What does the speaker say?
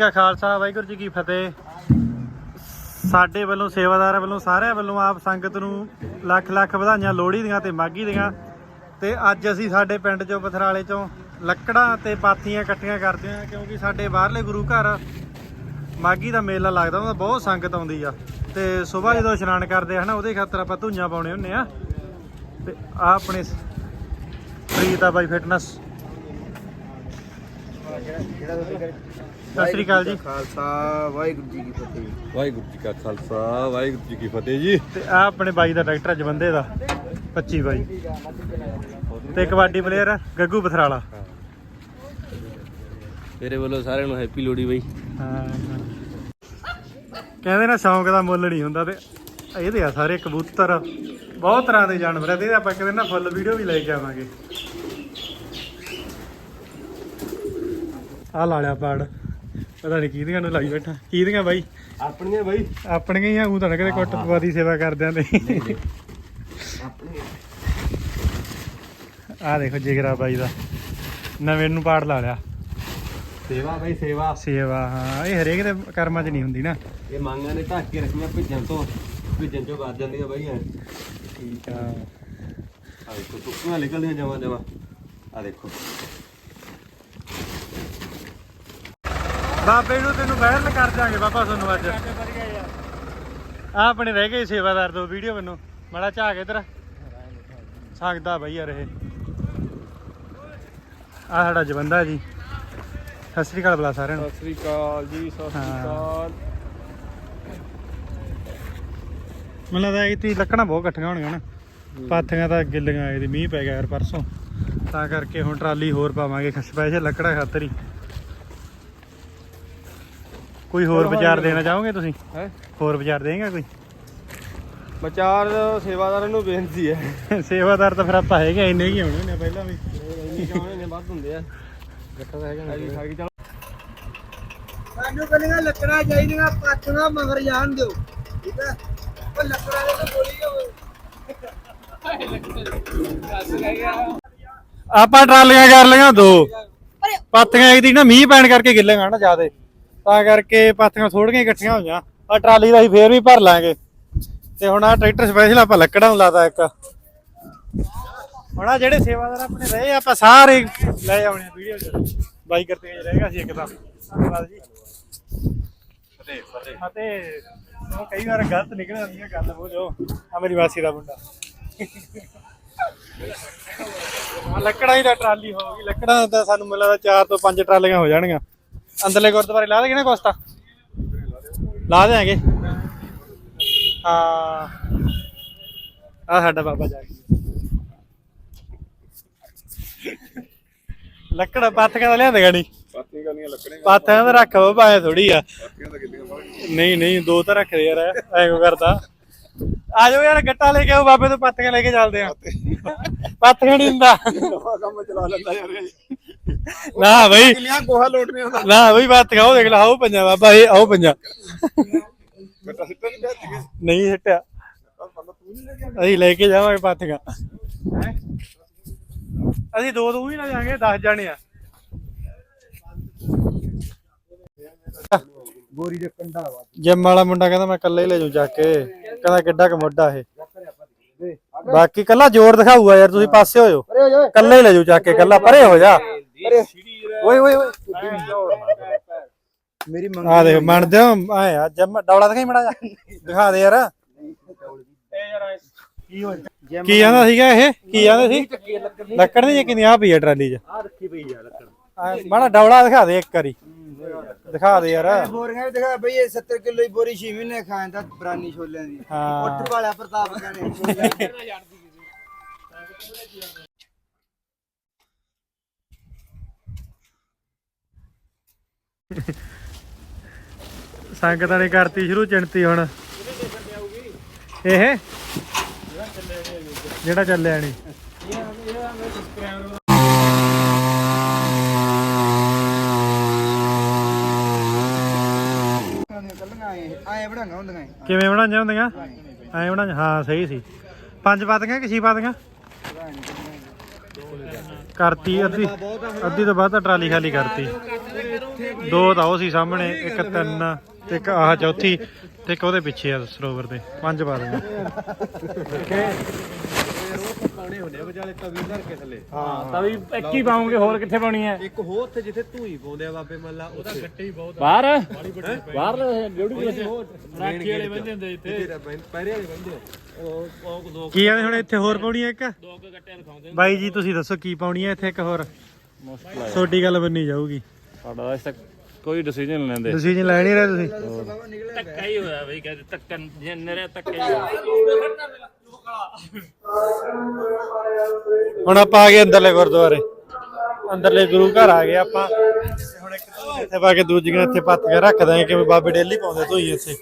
ਕਾ ਖਾਲਸਾ, ਵਾਹਿਗੁਰੂ ਜੀ ਕੀ ਫਤਿਹ। ਸਾਡੇ ਵੱਲੋਂ, ਸੇਵਾਦਾਰਾਂ ਵੱਲੋਂ, ਸਾਰਿਆਂ ਵੱਲੋਂ ਆਪ ਸੰਗਤ ਨੂੰ ਲੱਖ ਲੱਖ ਵਧਾਈਆਂ, ਲੋਹੜੀ ਦੀਆਂ ਤੇ ਮਾਗੀ ਦੀਆਂ। ਤੇ ਅੱਜ ਅਸੀਂ ਸਾਡੇ ਪਿੰਡ ਚੋਂ, ਪਥਰਾਲੇ ਚੋਂ ਲੱਕੜਾਂ ਤੇ ਪਾਥੀਆਂ ਇਕੱਠੀਆਂ ਕਰਦੇ ਹਾਂ ਕਿਉਂਕਿ ਸਾਡੇ ਬਾਹਰਲੇ ਗੁਰੂ ਘਰ ਮਾਗੀ ਦਾ ਮੇਲਾ ਲੱਗਦਾ, ਉਹਦਾ ਬਹੁਤ ਸੰਗਤ ਆਉਂਦੀ ਆ। ਤੇ ਸਵੇਰ ਜਦੋਂ ਇਸ਼ਨਾਨ ਕਰਦੇ ਆ, ਹਨਾ, ਉਹਦੇ ਖਾਤਰ ਆਪਾਂ ਧੂਈਆਂ ਪਾਉਣੇ ਹੁੰਨੇ ਆ। ਤੇ ਆ ਆਪਣੇ ਪ੍ਰੀਤ ਆ ਬਾਈ ਫਿਟਨੈਸ ਸਤਿ ਸ੍ਰੀ ਅਕਾਲ ਜੀ। ਖਾਲਸਾ ਵਾਹਿਗੁਰੂ ਜੀ ਕੀ ਫਤਿਹ। ਵਾਹਿਗੁਰੂ ਜੀ ਕਾ ਖਾਲਸਾ ਵਾਹਿਗੁਰੂ ਜੀ ਕੀ ਫਤਿਹ ਜੀ। ਤੇ ਆ ਆਪਣੇ ਬਾਈ ਦਾ ਟਰੈਕਟਰ ਜਵੰਦੇ ਦਾ 25 ਬਾਈ। ਤੇ ਕਬੱਡੀ ਪਲੇਅਰ ਗੱਗੂ ਬਥਰਾਲਾ। ਤੇਰੇ ਵੱਲੋਂ ਸਾਰਿਆਂ ਨੂੰ ਹੈਪੀ ਲੋਹੜੀ ਬਈ। ਹਾਂ ਕਹਿੰਦੇ ਨਾ ਸ਼ੌਂਕ ਦਾ ਮੁੱਲ ਨਹੀਂ ਹੁੰਦਾ ਤੇ ਇਹਦੇ ਆ ਸਾਰੇ ਕਬੂਤਰ। ਬਹੁਤ ਤਰ੍ਹਾਂ ਦੇ ਜਾਨਵਰ ਆ ਤੇ ਇਹਦੇ ਆਪਾਂ ਕਿਤੇ ਨਾ ਫੁੱਲ ਵੀਡੀਓ ਵੀ ਲੈ ਕੇ ਆਵਾਂਗੇ। ਆ ਲਾ ਲਿਆ ਪਾੜ। ਪਤਾ ਨਹੀਂ ਕਿਹਦੀਆਂ ਨੂੰ ਲਾਈ ਬੈਠਾ। ਕਿਹਦੀਆਂ ਬਾਈ? ਆਪਣੀਆਂ ਬਈ। ਆਪਣੀਆਂ ਹੀ ਆ ਉਹ ਤਾਂ ਨਾ ਕਦੇ ਕੁੱਟ ਪਵਾ ਦੀ ਸੇਵਾ ਕਰਦਿਆਂ ਤੇ। ਆ ਦੇਖੋ ਜਿਗਰਾ ਬਾਈ ਦਾ। ਨਵੇਂ ਨੂੰ ਪਾੜ ਲਾ ਲਿਆ। ਸੇਵਾ ਬਈ ਸੇਵਾ। ਸੇਵਾ ਹਾਂ। ਇਹ ਹਰੇਕ ਦੇ ਕਰਮਾਂ 'ਚ ਨਹੀਂ ਹੁੰਦੀ ਨਾ। ਇਹ ਮੰਗਾਂ ਨੇ ਢੱਕ ਕੇ ਰੱਖੀਆਂ ਭਿੱਜਣ ਤੋਂ। ਭਿੱਜਣ ਚੋਂ ਵੱਜ ਜਾਂਦੀਆਂ ਬਈ ਐ। ਠੀਕ ਆ। ਆ ਦੇਖੋ ਟੁੱਕੀਆਂ ਨਿਕਲਦੀਆਂ ਜਮਾ ਜਮਾ ਆ ਦੇਖੋ। ਬਾਬੇ ਨੂੰ ਤੈਨੂੰ ਵਾਇਰਲ ਕਰ ਦਿਆਂਗੇ ਬਾਬਾ ਤੁਹਾਨੂੰ ਅੱਜ। ਆ ਆਪਣੇ ਰਹਿ ਗਏ ਸੇਵਾਦਾਰ ਦੋ ਵੀਡੀਓ ਮੈਨੂੰ। ਮੜਾ ਝਾਕ ਇਧਰ। ਸਕਦਾ ਬਈ ਯਾਰ ਇਹ। ਆ ਸਾਡਾ ਜਵੰਦਾ ਜੀ। ਸਤਿ ਸ੍ਰੀ ਅਕਾਲ ਬੁਲਾ ਸਾਰਿਆਂ ਨੂੰ। ਸਤਿ ਸ੍ਰੀ ਅਕਾਲ ਜੀ ਸਤਿ ਸ੍ਰੀ ਅਕਾਲ। ਮੈਨੂੰ ਲੱਗਦਾ ਇਹ ਤੀ ਲੱਕੜਾਂ ਬਹੁਤ ਇਕੱਠੀਆਂ ਹੋਣਗੀਆਂ ਨਾ। ਪਾਥੀਆਂ ਤਾਂ ਗਿੱਲੀਆਂ ਆਏ ਦੀ ਮੀਂਹ ਪੈ ਗਿਆ ਯਾਰ ਪਰਸੋਂ। ਤਾਂ ਕਰਕੇ ਹੁਣ ਟਰਾਲੀ ਹੋਰ ਪਾਵਾਂਗੇ। ਸਪੈਸ਼ਲ ਲੱਕੜਾਂ ਖਾਤਰ ਹੀ। ਕੋਈ ਹੋਰ ਵਿਚਾਰ ਦੇਣਾ ਚਾਹੋਗੇ ਤੁਸੀਂ? ਹੈ? ਹੋਰ ਵਿਚਾਰ ਦੇਂਗੇ ਕੋਈ? ਵਿਚਾਰ ਸੇਵਾਦਾਰਾਂ ਨੂੰ ਬੇਨਤੀ ਹੈ। ਸੇਵਾਦਾਰ ਤਾਂ ਫਿਰ ਆਪਾਂ ਹੈਗੇ ਇੰਨੇ ਹੀ ਹੋਣੇ ਨੇ ਪਹਿਲਾਂ ਵੀ। ਇੰਨੇ ਚਾਹਣੇ ਨੇ ਵੱਧ ਹੁੰਦੇ ਆ ਗੱਟਾ ਤਾਂ ਹੈਗਾ ਨਾ ਖਾ ਕੇ ਚੱਲ। ਸਾਨੂੰ ਕਹਿੰਦੀਆਂ ਲੱਕੜਾਂ ਚਾਹੀਦੀਆਂ ਪਾਥੀਆਂ ਮਗਰ ਜਾਣ ਦਿਓ। ਠੀਕ ਹੈ ਉਹ ਲੱਕੜਾਂ ਦੇ ਤਾਂ ਬੋਲੀ ਹੋਵੇ ਆਪਾਂ ਟਰਾਲੀਆਂ ਕਰ ਲਈਆਂ ਦੋ। ਪਾਥੀਆਂ ਇਹਦੀ ਨਾ ਮੀਂਹ ਪੈਣ ਕਰਕੇ ਗਿੱਲੀਆਂ ਨਾ ਜ਼ਿਆਦੇ। ਤਾਂ ਕਰਕੇ ਪਾਥੀਆਂ ਥੋੜੀਆਂ ਇਕੱਠੀਆਂ ਹੋਈਆਂ। ਆ ਟਰਾਲੀ ਦਾ ਅਸੀਂ ਫੇਰ ਵੀ ਭਰ ਲਾਂਗੇ। ਤੇ ਹੁਣ ਆ ਟਰੈਕਟਰ ਸਪੈਸ਼ਲ ਆਪਾਂ ਲੱਕੜਾਂ ਨੂੰ ਲਾਤਾ ਇੱਕ। ਹੁਣ ਆ ਜਿਹੜੇ ਸੇਵਾਦਾਰ ਆਪਣੇ ਰਹੇ ਆਪਾਂ ਸਾਰੇ ਲੈ ਆਉਣੇ ਆ ਵੀਡੀਓ ਚ। ਬਾਈ ਕਰਤੇ ਰਹਿ ਗਿਆ ਸੀ ਇੱਕ ਤਾਂ। ਧੰਨਵਾਦ ਜੀ। ਫਤਿਹ ਫਤਿਹ। ਫਤਿਹ। ਉਹ ਕਈ ਵਾਰ ਗਲਤ ਨਿਕਲ ਜਾਂਦੀਆਂ ਗੱਲ ਉਹ ਜੋ। ਆ ਮੇਰੀ ਮਾਸੀ ਦਾ ਮੁੰਡਾ। ਲੱਕੜਾਂ ਹੀ ਦਾ ਟਰਾਲੀ ਹੋ ਗਈ। ਲੱਕੜਾਂ ਦਾ ਸਾਨੂੰ ਮਿਲਦਾ ਲੱਗਦਾ ਚਾਰ ਤੋਂ ਪੰਜ ਟਰਾਲੀਆਂ ਹੋ ਜਾਣਗੀਆਂ। ਅੰਦਰਲੇ ਗੁਰਦੁਆਰੇ ਲਾ ਦੇਗੇ ਨਾ ਕੋਸਤਾ? ਲਾ ਦੇਾਂਗੇ ਹਾਂ। ਆ ਸਾਡਾ ਬਾਬਾ ਜਾ ਗਿਆ ਲੱਕੜਾ ਪਾਥੀਆਂ ਦਾ ਲਿਆਂਦੇਗਾ ਨਹੀਂ ਪਾਤੀਆਂ ਕਰਨੀਆਂ ਲੱਕੜਾਂ ਪਾਥੀਆਂ ਤਾਂ ਰੱਖ ਭਾਵੇਂ ਥੋੜੀ ਆ। ਨਹੀਂ ਨਹੀਂ ਦੋ ਤਾਂ ਰੱਖ ਦੇ ਯਾਰ ਐ ਕਿਉਂ ਕਰਦਾ? ਆ ਜਾਓ ਯਾਰ ਗੱਟਾ ਲੈ ਕੇ ਆਓ ਬਾਬੇ ਤੋਂ ਪਾਥੀਆਂ ਲੈ ਕੇ ਚੱਲਦੇ ਆ। ਪਾਥੀਆਂ। ਨਹੀਂ ਨਵਾਂ ਕੰਮ ਚਲਾ ਲੈਂਦਾ ਯਾਰ ਨਾ ਬਈ। ਕਿੰਨੀਆਂ ਗੋਹਾ ਲੋਟਨੇ ਹੁੰਦਾ। ਨਾ ਬਈ ਪਾਥੀਆਂ ਉਹ ਦੇਖ ਲਾ ਆਓ ਪੰਜਾ ਬਾਬਾ ਇਹ ਆਓ ਪੰਜਾ। ਨਹੀਂ ਪਿਆ ਨਹੀਂ ਹਟਿਆ ਤੂੰ ਨਹੀਂ ਲੈ ਕੇ ਅਸੀਂ ਲੈ ਕੇ ਜਾਵਾਂਗੇ ਪਾਥੀਆਂ ਅਸੀਂ ਦੋ ਦੋ ਹੀ ਨਾ ਜਾਾਂਗੇ 10 ਜਾਣੇ ਆ। ਬੋਰੀ ਦੇ ਕੰਡਾ ਵਾ। ਜਿਮ ਵਾਲਾ ਮੁੰਡਾ ਕਹਿੰਦਾ ਮੈਂ ਇਕੱਲਾ ਹੀ ਲੈ ਜਾਊ ਜਾ ਕੇ। ਕਹਿੰਦਾ ਕਿੱਡਾ ਕੁ ਮੋਢਾ ਇਹ। ਬਾਕੀ ਕੱਲਾ ਜ਼ੋਰ ਦਿਖਾਊਗਾ ਯਾਰ ਤੁਸੀਂ ਪਾਸੇ ਹੋਇਓ। ਕੱਲਾ ਹੀ ਲੈ ਜਾਊ ਚੱਕ ਕੇ ਕੱਲਾ ਪਰੇ ਹੋ ਜਾ। ਅਰੇ ਓਏ ਓਏ ਓਏ ਮੇਰੀ ਮੰਗ ਆ ਦੇਖ ਮੰਨਦੇ ਹੋ? ਆਏ ਆ ਜਿਮ ਡੌਲਾ ਦਿਖਾਈ ਮੜਾ ਜਾ ਦਿਖਾ ਦੇ ਯਾਰ। ਕੀ ਕਹਿੰਦਾ ਸੀਗਾ ਇਹ? ਕੀ ਕਹਿੰਦਾ ਸੀ? ਲੱਕੜ ਨਹੀਂ ਕਿੰਨੀ ਆ ਪਈ ਆ ਟਰਾਲੀ 'ਚ। ਆ ਰੱਖੀ ਪਈ ਆ ਲੱਕੜ। ਆ, ਮਾੜਾ ਡੌਲਾ ਦਿਖਾ ਦੇ ਇੱਕ ਵਾਰੀ। ਦਿਖਾ ਦੇ ਯਾਰ। ਬੋਰੀਆਂ ਵੀ ਦਿਖਾ ਬਈ ਇਹ 70 ਕਿਲੋ ਦੀ ਬੋਰੀ 6 ਮਹੀਨੇ ਖਾਂਦਾ ਬਰਾਨੀ ਛੋਲਿਆਂ ਦੀ। ਹਾਂ। ਉੱਠ ਵਾਲਿਆ ਪ੍ਰਤਾਪ ਕਹਿੰਦੇ ਸੰਗਤਾਂ ਨੇ ਕਰਤੀ ਸ਼ੁਰੂ ਚਿੰਤੀ ਹੁਣ। ਇਹ? ਜਿਹੜਾ ਚੱਲਿਆ ਨਹੀਂ। ਆਏ ਹੁੰਦੀਆਂ। ਕਿਵੇਂ ਬਣਾਈਆਂ ਹੁੰਦੀਆਂ? ਐਂ ਬਣਾਈਆਂ ਹਾਂ ਸਹੀ ਸੀ। ਪੰਜ ਪਾਤੀਆਂ ਕਿ ਛੇ ਪਾਤੀਆਂ ਕਰਤੀ ਅੱਧੀ ਅੱਧੀ ਤੋਂ ਬਾਅਦ ਤਾਂ ਟਰਾਲੀ ਖਾਲੀ ਕਰਤੀ। ਦੋ ਤਾਂ ਉਹ ਸੀ ਸਾਹਮਣੇ ਇੱਕ ਤਿੰਨ ਤੇ ਇੱਕ ਆਹ ਚੌਥੀ ਤੇ ਇੱਕ ਉਹਦੇ ਪਿੱਛੇ ਆ ਸਰੋਵਰ ਦੇ ਪੰਜ ਪਾ ਦਿੰਦੇ। ਪਾਉਣੇ ਹੁੰਦੇ ਆ ਵਿਚਾਲੇ ਤਵੀ ਧਰ ਕੇ ਥੱਲੇ ਹਾਂ ਤਾਂ ਵੀ ਇੱਕ ਹੀ ਪਾਉਂਗੇ ਹੋਰ ਕਿੱਥੇ ਪਾਉਣੀ ਹੈ? ਇੱਕ ਹੋਰ ਉੱਥੇ ਜਿੱਥੇ ਧੂਈ ਪਾਉਂਦੇ ਆ ਬਾਬੇ ਮੱਲਾ ਉਹਦਾ ਗੱਟੇ ਬਾਹਰ? ਬਾਹਰ ਡਿਊਟੀ ਵਿੱਚ ਰਾਖੀ ਵਾਲੇ ਬੰਦੇ ਹੁੰਦੇ ਇੱਥੇ। ਪੈਰੇ ਵਾਲੇ ਬੰਦੇ ਆ। ਉਹ ਉਹ ਦੋ ਕੀ ਆਵੇ ਹੁਣ ਇੱਥੇ ਹੋਰ ਪਾਉਣੀ ਆ ਇੱਕ? ਦੋ ਕੁ ਗੱਟੇ ਲਿਖਾਉਂਦੇ ਬਾਈ ਜੀ ਤੁਸੀਂ ਦੱਸੋ ਕੀ ਪਾਉਣੀ ਆ ਇੱਥੇ ਇੱਕ ਹੋਰ? ਹੈ ਤੁਹਾਡੀ ਗੱਲ ਬੰਨੀ ਜਾਊਗੀ। ਸਾਡਾ ਇਸ ਤੱਕ ਕੋਈ ਡਿਸੀਜਨ ਲੈਂਦੇ। ਡਿਸੀਜਨ ਲੈ ਨਹੀਂ ਰਹੇ ਤੁਸੀਂ। ਧੱਕਾ ਹੀ ਹੋਇਆ ਬਈ ਕਹਿੰਦੇ ਧੱਕਨ ਜੇ ਨਰੇ ਧੱਕਾ ਹੀ ਹੋਇਆ। ਹੁਣ ਆਪਾਂ ਆ ਗਏ ਅੰਦਰਲੇ ਗੁਰਦੁਆਰੇ। ਅੰਦਰਲੇ ਗੁਰੂ ਘਰ ਆ ਗਏ ਆਪਾਂ। ਹੁਣ ਇੱਕ ਧੂਈ ਇੱਥੇ ਪਾ ਕੇ ਦੂਜੀਆਂ ਇੱਥੇ ਪੱਤ ਕੇ ਰੱਖ ਦਾਂਗੇ ਕਿਵੇਂ ਬਾਬੇ ਡੇਲੀ ਪਾਉਂਦੇ ਧੂਈ ਇੱਥੇ।